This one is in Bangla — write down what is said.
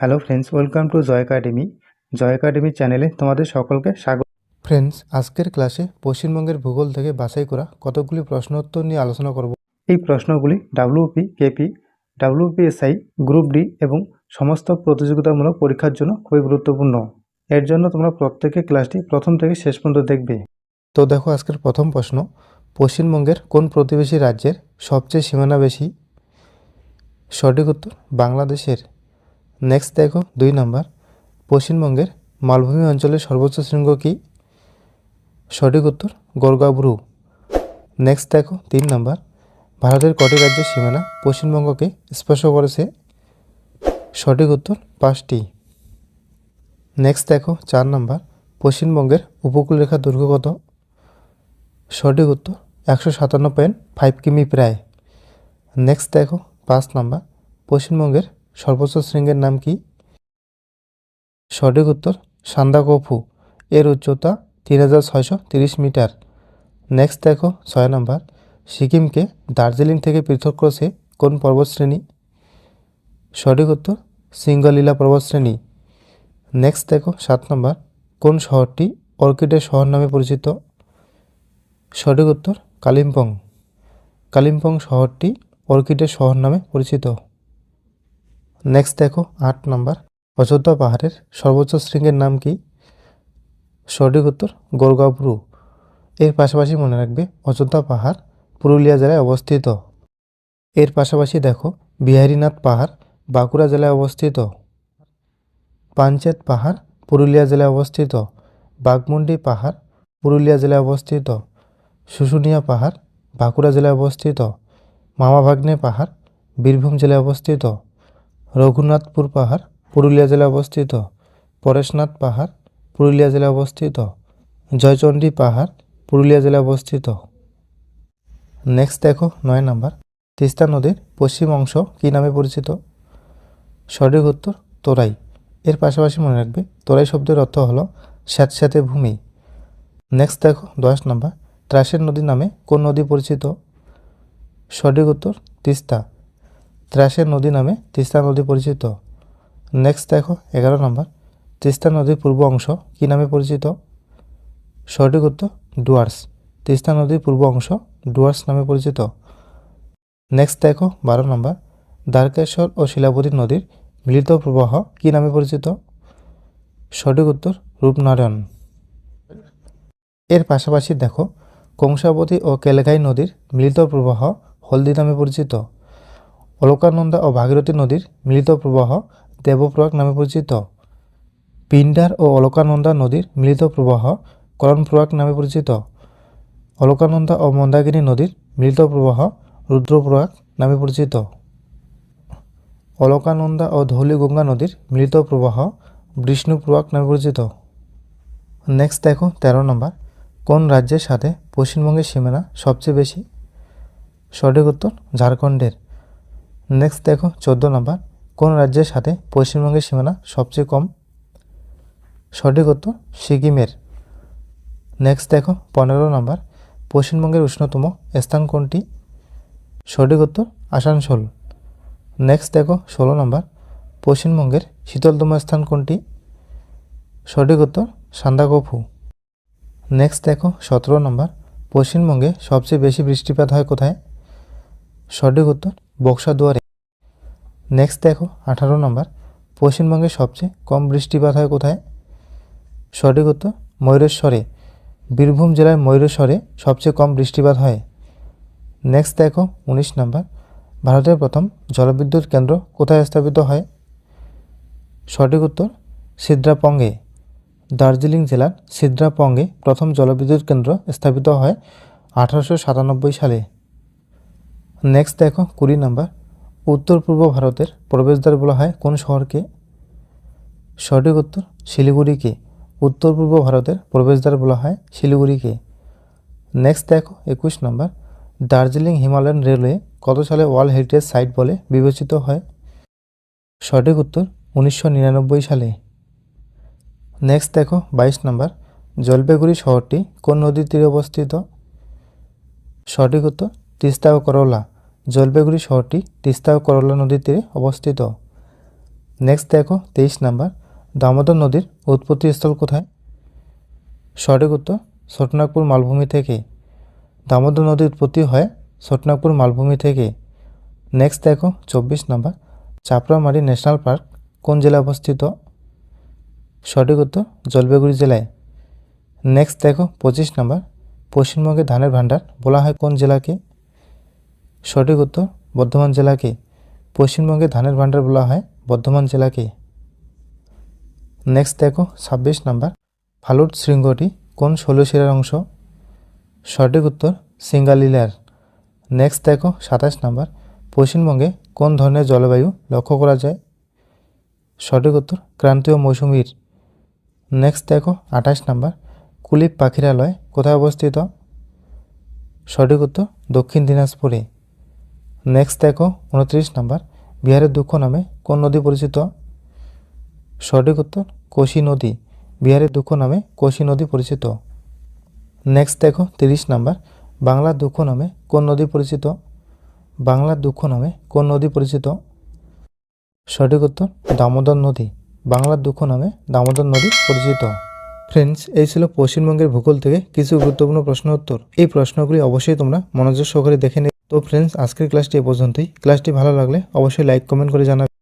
Hello friends welcome to Joy academy Joy academy চ্যানেলে তোমাদের সকলকে স্বাগত। ফ্রেন্ডস আজকের ক্লাসে পশ্চিমবঙ্গের ভূগোল থেকে বাছাই করা কতগুলি প্রশ্ন উত্তর নিয়ে আলোচনা করব। এই প্রশ্নগুলি WP KP WPSI group D এবং সমস্ত প্রতিযোগিতামূলক পরীক্ষার জন্য খুবই গুরুত্বপূর্ণ। এর জন্য তোমরা প্রত্যেকে ক্লাসটি প্রথম থেকে শেষ পর্যন্ত দেখবে। তো দেখো আজকের প্রথম প্রশ্ন পশ্চিমবঙ্গের কোন প্রতিবেশী রাজ্যের সবচেয়ে সীমানা বেশি? সঠিক উত্তর বাংলাদেশের। নেক্সট দেখো, দুই নাম্বার। পশ্চিমবঙ্গের মালভূমি অঞ্চলের সর্বোচ্চ শৃঙ্গ কী? সঠিক উত্তর গোরগাবরু নেক্সট দেখো, তিন নাম্বার। ভারতের কটি রাজ্যের সীমানা পশ্চিমবঙ্গকে স্পর্শ করেছে? সঠিক উত্তর, পাঁচটি। নেক্সট দেখো, চার নাম্বার। পশ্চিমবঙ্গের উপকূলরেখা দৈর্ঘ্য কত? সঠিক উত্তর, একশো সাতান্ন পয়েন্ট ফাইভ কিমি প্রায়। নেক্সট দেখো, পাঁচ নাম্বার। পশ্চিমবঙ্গের সর্বোচ্চ শৃঙ্গের নাম কি? সঠিক উত্তর, সান্দাকফু। এর উচ্চতা তিন হাজার ছয়শো তিরিশ মিটার। নেক্সট দেখো, ছয় নম্বর। সিকিমকে দার্জিলিং থেকে পৃথক করেছে কোন পর্বতশ্রেণী? সঠিক উত্তর, সিঙ্গলীলা পর্বতশ্রেণী। নেক্সট দেখো, সাত নম্বর। কোন শহরটি অর্কিডের শহর নামে পরিচিত? সঠিক উত্তর, কালিম্পং। কালিম্পং শহরটি অর্কিডের শহর নামে পরিচিত। নেক্সট দেখো, আট নম্বর। অযোধ্যা পাহাড়ের সর্বোচ্চ শৃঙ্গের নাম কি? সঠিক উত্তর গোরগাবরু এর পাশাপাশি মনে রাখবে, অযোধ্যা পাহাড় পুরুলিয়া জেলায় অবস্থিত। এর পাশাপাশি দেখো, বিহারীনাথ পাহাড় বাঁকুড়া জেলায় অবস্থিত। পাঞ্চেত পাহাড় পুরুলিয়া জেলায় অবস্থিত। বাঘমুন্ডি পাহাড় পুরুলিয়া জেলায় অবস্থিত। শুশুনিয়া পাহাড় বাঁকুড়া জেলায় অবস্থিত। মামাভাগ্নে পাহাড় বীরভূম জেলায় অবস্থিত। রঘুনাথপুর পাহাড়, পুরুলিয়া জেলায় অবস্থিত। পরেশনাথ পাহাড়, পুরুলিয়া জেলায় অবস্থিত। জয়চণ্ডী পাহাড়, পুরুলিয়া জেলায় অবস্থিত। নেক্সট দেখো, নয় নাম্বার। তিস্তা নদীর পশ্চিম অংশ কী নামে পরিচিত? সঠিক উত্তর, তোরাই। এর পাশাপাশি মনে রাখবে, তোরাই শব্দের অর্থ হলো স্যাঁতস্যাঁতে ভূমি। নেক্সট দেখো, দশ নাম্বার। ত্রাসের নদী নামে কোন নদী পরিচিত? সঠিক উত্তর, তিস্তা। ত্রাসের নদী নামে তিস্তা নদী পরিচিত। নেক্সট দেখো, এগারো নম্বর। তিস্তা নদীর পূর্ব অংশ কী নামে পরিচিত? সঠিক উত্তর, ডুয়ার্স। তিস্তা নদীর পূর্ব অংশ, ডুয়ার্স নামে পরিচিত। নেক্সট দেখো, বারো নম্বর। দ্বারকেশ্বর ও শিলাবতী নদীর মিলিত প্রবাহ কী নামে পরিচিত? সঠিক উত্তর, রূপনারায়ণ। এর পাশাপাশি দেখো, কংসাবতী ও কেলেঘাই নদীর মিলিত প্রবাহ হলদি নামে পরিচিত। অলকানন্দা ও ভাগীরথী নদীর মিলিত প্রবাহ দেবপ্রয়াগ নামে পরিচিত। পিন্ডার ও অলকানন্দা নদীর মিলিত প্রবাহ করণপ্রয়াগ নামে পরিচিত। অলকানন্দা ও মন্দাকিনী নদীর মিলিত প্রবাহ রুদ্রপ্রয়াগ নামে পরিচিত। অলকানন্দা ও ধৌলিগঙ্গা নদীর মিলিত প্রবাহ বিষ্ণুপ্রয়াগ নামে পরিচিত। নেক্সট দেখো তেরো নম্বর, কোন রাজ্যের সাথে পশ্চিমবঙ্গের সীমানা সবচেয়ে বেশি? সঠিক উত্তর ঝাড়খণ্ডের। নেক্সট দেখো, চোদ্দ নম্বর। কোন রাজ্যের সাথে পশ্চিমবঙ্গের সীমানা সবচেয়ে কম? সঠিক উত্তর, সিকিমের। নেক্সট দেখো, পনেরো নম্বর। পশ্চিমবঙ্গের উষ্ণতম স্থান কোনটি? সঠিক উত্তর, আসানসোল। নেক্সট দেখো, ষোলো নম্বর। পশ্চিমবঙ্গের শীতলতম স্থান কোনটি? সঠিক উত্তর, সান্দাকফু। নেক্সট দেখো, সতেরো নম্বর। পশ্চিমবঙ্গে সবচেয়ে বেশি বৃষ্টিপাত হয় কোথায়? সঠিক উত্তর বক্সাদুয়ারে। নেক্সট দেখো, আঠারো নম্বর। পশ্চিমবঙ্গে সবচেয়ে কম বৃষ্টিপাত হয় কোথায়? সঠিক উত্তর, ময়ূরেশ্বরে। বীরভূম জেলার ময়ূরেশ্বরে সবচেয়ে কম বৃষ্টিপাত হয়। নেক্সট দেখো, উনিশ নম্বর। ভারতের প্রথম জলবিদ্যুৎ কেন্দ্র কোথায় স্থাপিত হয়? সঠিক উত্তর, সিদ্রাপঙ্গে। দার্জিলিং জেলার সিদ্রাপঙ্গে প্রথম জলবিদ্যুৎ কেন্দ্র স্থাপিত হয় আঠারোশো সাতানব্বই সালে। নেক্সট দেখো, কুড়ি নাম্বার উত্তর পূর্ব ভারতের প্রবেশদ্বার বলা হয় কোন শহরকে সঠিক উত্তর শিলিগুড়িকে উত্তর পূর্ব ভারতের প্রবেশদ্বার বলা হয় শিলিগুড়িকে নেক্সট দেখো, একুশ নম্বর দার্জিলিং হিমালয়ান রেলওয়ে কত সালে ওয়ার্ল্ড হেরিটেজ সাইট বলে বিবেচিত হয়? সঠিক উত্তর, উনিশশো নিরানব্বই সালে। নেক্সট দেখো, বাইশ নম্বর জলপাইগুড়ি শহরটি কোন নদীর তীরে অবস্থিত? সঠিক উত্তর, তিস্তা ও করলা। জলপাইগুড়ি শহরটি তিস্তা ও করলা নদীর তীরে অবস্থিত। নেক্সট দেখো, তেইশ নাম্বার। দামোদর নদীর উৎপত্তিস্থল কোথায়? সঠিক উত্তর ছোটনাগপুর মালভূমি থেকে। দামোদর নদীর উৎপত্তি হয় ছোটনাগপুর মালভূমি থেকে। নেক্সট দেখো, চব্বিশ নাম্বার। চাপড়ামারি ন্যাশনাল পার্ক কোন জেলায় অবস্থিত? সঠিক উত্তর, জলপাইগুড়ি জেলায়। নেক্সট দেখো, পঁচিশ নাম্বার। পশ্চিমবঙ্গে ধানের ভাণ্ডার বলা হয় কোন জেলাকে? সঠিক উত্তর, বর্ধমান জেলাকে। পশ্চিমবঙ্গে ধানের ভাণ্ডার বলা হয় বর্ধমান জেলাকে। নেক্সট দেখো, ছাব্বিশ নাম্বার। ফালুট শৃঙ্গটি কোন ষোলশিরার অংশ? সঠিক উত্তর, সিঙ্গালিলার। নেক্সট দেখো, সাতাশ নাম্বার। পশ্চিমবঙ্গে কোন ধরনের জলবায়ু লক্ষ্য করা যায়? সঠিক উত্তর, ক্রান্তীয় মৌসুমীর। নেক্সট দেখো, আঠাশ নাম্বার। কুলিপ পাখিরালয় কোথায় অবস্থিত? সঠিক উত্তর, দক্ষিণ দিনাজপুরে। নেক্সট দেখো, উনত্রিশ নাম্বার। বিহারের দুঃখ নামে কোন নদী পরিচিত? সঠিক উত্তর, কোশি নদী। বিহারের দুঃখ নামে কোশি নদী পরিচিত। নেক্সট দেখো, তিরিশ নাম্বার। বাংলার দুঃখ নামে কোন নদী পরিচিত? বাংলার দুঃখ নামে কোন নদী পরিচিত? সঠিক উত্তর, দামোদর নদী। বাংলার দুঃখ নামে দামোদর নদী পরিচিত। ফ্রেন্ডস এই ছিল পশ্চিমবঙ্গের ভূগোল থেকে কিছু গুরুত্বপূর্ণ প্রশ্ন উত্তর। এই প্রশ্নগুলি অবশ্যই তোমরা মনোযোগ সহকারে দেখে তো ফ্রেন্ডস আজকের ক্লাসটি এ পর্যন্তই। ক্লাসটি ভালো লাগলে অবশ্যই লাইক কমেন্ট করে জানাবে।